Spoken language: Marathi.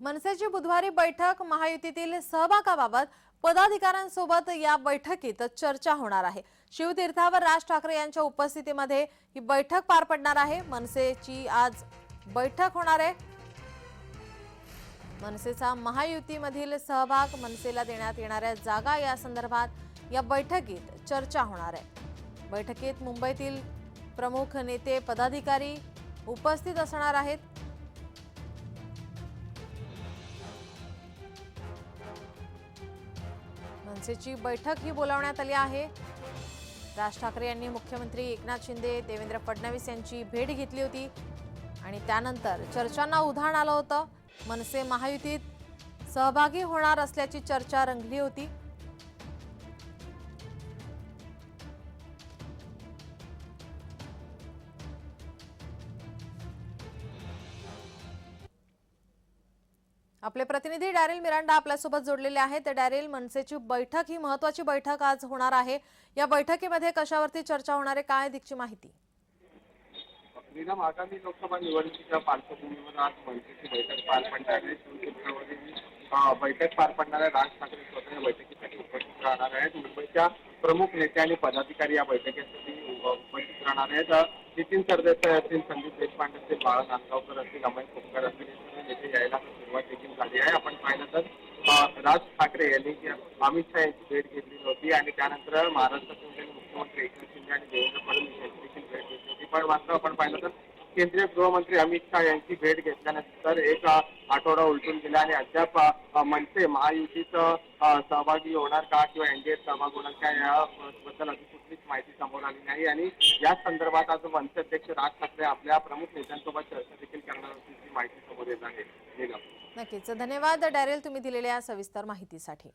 मनसेची बुधवारी बैठक महायुतीतील सहभागाबाबत पदाधिकाऱ्यांसोबत या बैठकीत चर्चा होणार आहे. शिवतीर्थावर राज ठाकरे यांच्या उपस्थितीमध्ये ही बैठक पार पडणार आहे. मनसेची आज बैठक होणार आहे. मनसेचा महायुतीमधील सहभाग मनसेला देण्यात येणाऱ्या जागा या संदर्भात या बैठकीत चर्चा होणार आहे. बैठकीत मुंबईतील प्रमुख नेते पदाधिकारी उपस्थित असणार आहेत. मनसेची बैठक ही बोलावण्यात आली आहे. राज ठाकरे यांनी मुख्यमंत्री एकनाथ शिंदे देवेंद्र फडणवीस यांची भेट घेतली होती आणि त्यानंतर चर्चांना उधाण आलं होतं. मनसे महायुतीत सहभागी होणार असल्याची चर्चा रंगली होती. आपले प्रतिनिधी डॅरेल मिरांडा आपल्यासोबत जोडलेले आहेत. तर डॅरेल मनसेची बैठक ही महत्वाची बैठक आज होणार आहे. या बैठकीमध्ये कशावरती चर्चा होणार आहे? काय अधिकची माहिती? निजाम आगामी लोकसभा निवडणुकीच्या पार्श्वभूमीवर आज मनसेची बैठक पार पडणार आहे. शिवसेनेवरील बैठक पार पडणार आहे. राज ठाकरे स्वतः या बैठकीसाठी उपस्थित राहणार आहेत. मुंबईच्या प्रमुख नेते आणि पदाधिकारी या बैठकीसाठी उपस्थित राहणार आहेत. नितीन सरदेसाई असतील संदीप देशपांडे असतील बाळा नांदगावकर असतील अमय खोपकर असतील हे यायला सुरुवात देखील झाली आहे. आपण पाहिलं तर राज ठाकरे यांनी अमित शहा यांची भेट घेतली होती आणि त्यानंतर महाराष्ट्राचे मुख्यमंत्री एकनाथ शिंदे आणि देवेंद्र फडणवीस यांची देखील भेट घेतली होती. पण मात्र आपण पाहिलं तर केंद्रीय गृहमंत्री अमित शहा यांची भेट घेतल्यानंतर एक आठवडा उलटून गेला आणि अद्याप मनसे महायुतीत सहभागी होणार का किंवा एनडीएत सहभागी होणार का याबद्दल बद्दल कुठलीच माहिती आली नाही आणि या संदर्भात आज मनसे अध्यक्ष राज ठाकरे आपल्या प्रमुख नेत्यांसोबत चर्चा देखील करणार असल्याची माहिती समोर येत आहे. नक्कीच. धन्यवाद. डॅरेल तुम्ही दिलेल्या सविस्तर माहितीसाठी.